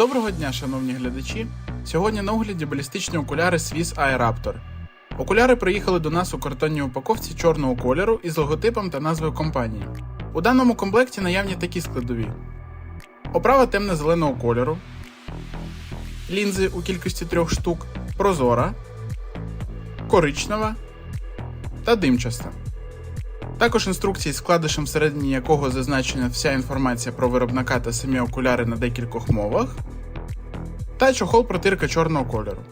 Доброго дня, шановні глядачі! Сьогодні на огляді балістичні окуляри Swiss iRaptor. Окуляри приїхали до нас у картонній упаковці чорного кольору із логотипом та назвою компанії. У даному комплекті наявні такі складові: оправа темно-зеленого кольору, лінзи у кількості трьох штук, прозора, коричнева та димчаста. Також інструкції з вкладишем всередині якого зазначена вся інформація про виробника та самі окуляри на декількох мовах, та чохол протирка чорного кольору.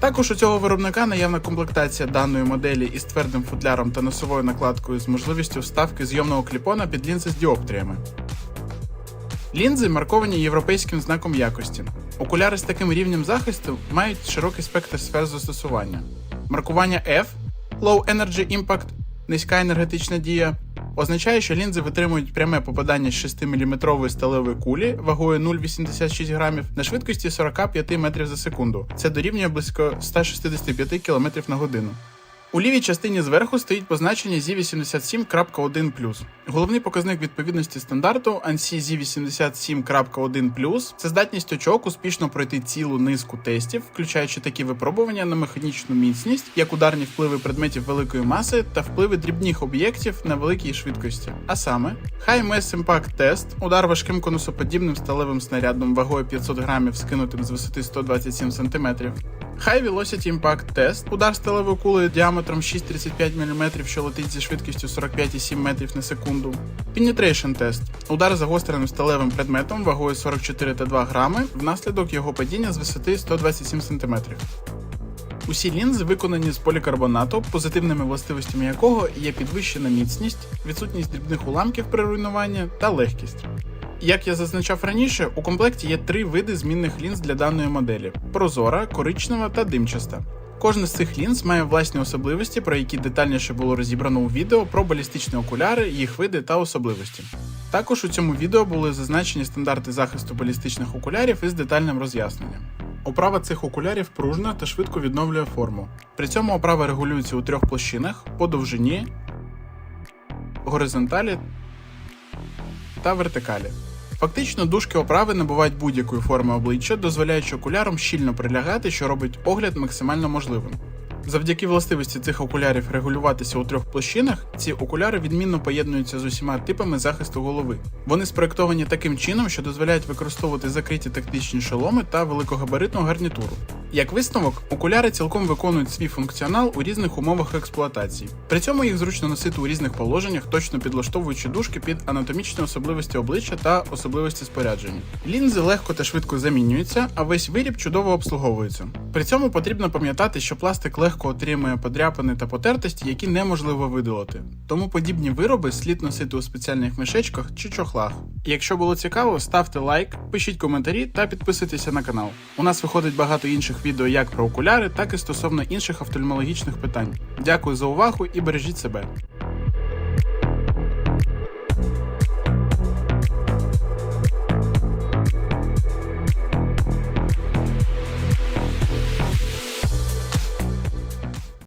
Також у цього виробника наявна комплектація даної моделі із твердим футляром та носовою накладкою з можливістю вставки зйомного кліпона під лінзи з діоптріями. Лінзи марковані європейським знаком якості. Окуляри з таким рівнем захисту мають широкий спектр сфер застосування. Маркування F Low Energy Impact низька енергетична дія означає, що лінзи витримують пряме попадання з 6-мм сталевої кулі вагою 0,86 грамів на швидкості 45 метрів за секунду. Це дорівнює близько 165 км на годину. У лівій частині зверху стоїть позначення Z87.1. Головний показник відповідності стандарту ANSI Z87.1 це здатність очок успішно пройти цілу низку тестів, включаючи такі випробування на механічну міцність, як ударні впливи предметів великої маси та впливи дрібних об'єктів на великій швидкості. А саме High Mass Impact Test – удар важким конусоподібним сталевим снарядом вагою 500 грамів, скинутим з висоти 127 см. High Velocity Impact Test – удар сталевою кулею діаметром 6,35 мм, що летить зі швидкістю 45,7 метрів на секунду. Penetration Test – удар загостреним сталевим предметом вагою 44,2 грами внаслідок його падіння з висоти 127 см. Усі лінзи виконані з полікарбонату, позитивними властивостями якого є підвищена міцність, відсутність дрібних уламків при руйнуванні та легкість. Як я зазначав раніше, у комплекті є три види змінних лінз для даної моделі: прозора, коричнева та димчаста. Кожна з цих лінз має власні особливості, про які детальніше було розібрано у відео про балістичні окуляри, їх види та особливості. Також у цьому відео були зазначені стандарти захисту балістичних окулярів із детальним роз'ясненням. Оправа цих окулярів пружна та швидко відновлює форму. При цьому оправа регулюється у трьох площинах по довжині, горизонталі та вертикалі. Фактично, дужки оправи набувають будь-якої форми обличчя, дозволяючи окулярам щільно прилягати, що робить огляд максимально можливим. Завдяки властивості цих окулярів регулюватися у трьох площинах, ці окуляри відмінно поєднуються з усіма типами захисту голови. Вони спроектовані таким чином, що дозволяють використовувати закриті тактичні шоломи та великогабаритну гарнітуру. Як висновок, окуляри цілком виконують свій функціонал у різних умовах експлуатації. При цьому їх зручно носити у різних положеннях, точно підлаштовуючи дужки під анатомічні особливості обличчя та особливості спорядження. Лінзи легко та швидко замінюються, а весь виріб чудово обслуговується. При цьому потрібно пам'ятати, що пластик легко отримує подряпини та потертості, які неможливо видалити. Тому подібні вироби слід носити у спеціальних мішечках чи чохлах. Якщо було цікаво, ставте лайк, пишіть коментарі та підписуйтеся на канал. У нас виходить багато інших відео як про окуляри, так і стосовно інших офтальмологічних питань. Дякую за увагу і бережіть себе.